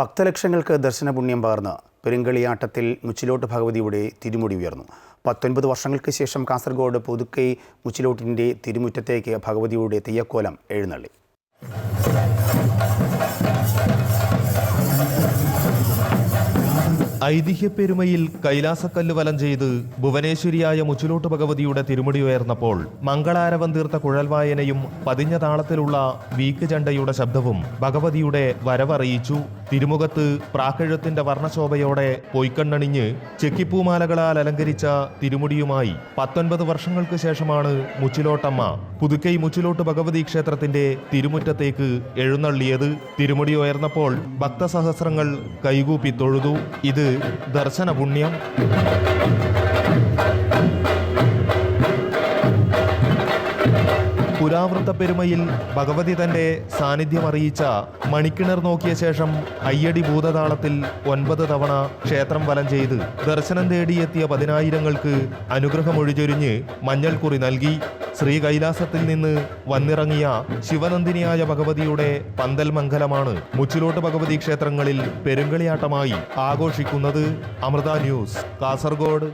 ഭക്തലക്ഷങ്ങൾക്ക് ദർശനപുണ്യം പകർന്ന് പെരുങ്കളിയാട്ടത്തിൽ മുച്ചിലോട്ട് ഭഗവതിയുടെ തിരുമുടി ഉയർന്നു. പത്തൊൻപത് വർഷങ്ങൾക്ക് ശേഷം കാസർഗോഡ് പുതുക്കൈ മുച്ചിലോട്ടിന്റെ തിരുമുറ്റത്തേക്ക് ഭഗവതിയുടെ തെയ്യക്കോലം എഴുന്നള്ളി. ഐതിഹ്യപ്പെരുമയിൽ കൈലാസക്കല്ല് വലം ചെയ്ത് ഭുവനേശ്വരിയായ മുച്ചിലോട്ട് ഭഗവതിയുടെ തിരുമുടി ഉയർന്നപ്പോൾ മംഗളാരവം തീർത്ത കുഴൽവായനയും പതിഞ്ഞ താളത്തിലുള്ള വീക്ക് ചണ്ടയുടെ ശബ്ദവും ഭഗവതിയുടെ വരവറിയിച്ചു. തിരുമുഖത്ത് പ്രാകഴത്തിന്റെ വർണശോഭയോടെ പൊയ്ക്കണ്ണണിഞ്ഞ് ചെക്കിപ്പൂമാലകളാൽ അലങ്കരിച്ച തിരുമുടിയുമായി പത്തൊൻപത് വർഷങ്ങൾക്ക് ശേഷമാണ് മുച്ചിലോട്ടമ്മ പുതുക്കൈ മുച്ചിലോട്ട് ഭഗവതി ക്ഷേത്രത്തിന്റെ തിരുമുറ്റത്തേക്ക് എഴുന്നള്ളിയത്. തിരുമുടി ഉയർന്നപ്പോൾ ഭക്തസഹസ്രങ്ങൾ കൈകൂപ്പി തൊഴുതു. ഇത് ദർശന പുരാവൃത്ത പെരുമയിൽ ഭഗവതി തന്റെ സാന്നിധ്യം അറിയിച്ച മണിക്കിണർ നോക്കിയ ശേഷം അയ്യടി ഭൂതതാളത്തിൽ ഒൻപത് തവണ ക്ഷേത്രം വലം ചെയ്ത് ദർശനം തേടിയെത്തിയ പതിനായിരങ്ങൾക്ക് അനുഗ്രഹമൊഴിചൊരിഞ്ഞ് മഞ്ഞൾക്കുറി നൽകി. ശ്രീ കൈലാസത്തിൽ നിന്ന് വന്നിറങ്ങിയ ശിവനന്ദിനിയായ ഭഗവതിയുടെ പന്തൽ മംഗലമാണ് മുച്ചിലോട്ട് ഭഗവതി ക്ഷേത്രങ്ങളിൽ പെരുങ്കളിയാട്ടമായി ആഘോഷിക്കുന്നത്. അമൃത ന്യൂസ് കാസർഗോഡ്.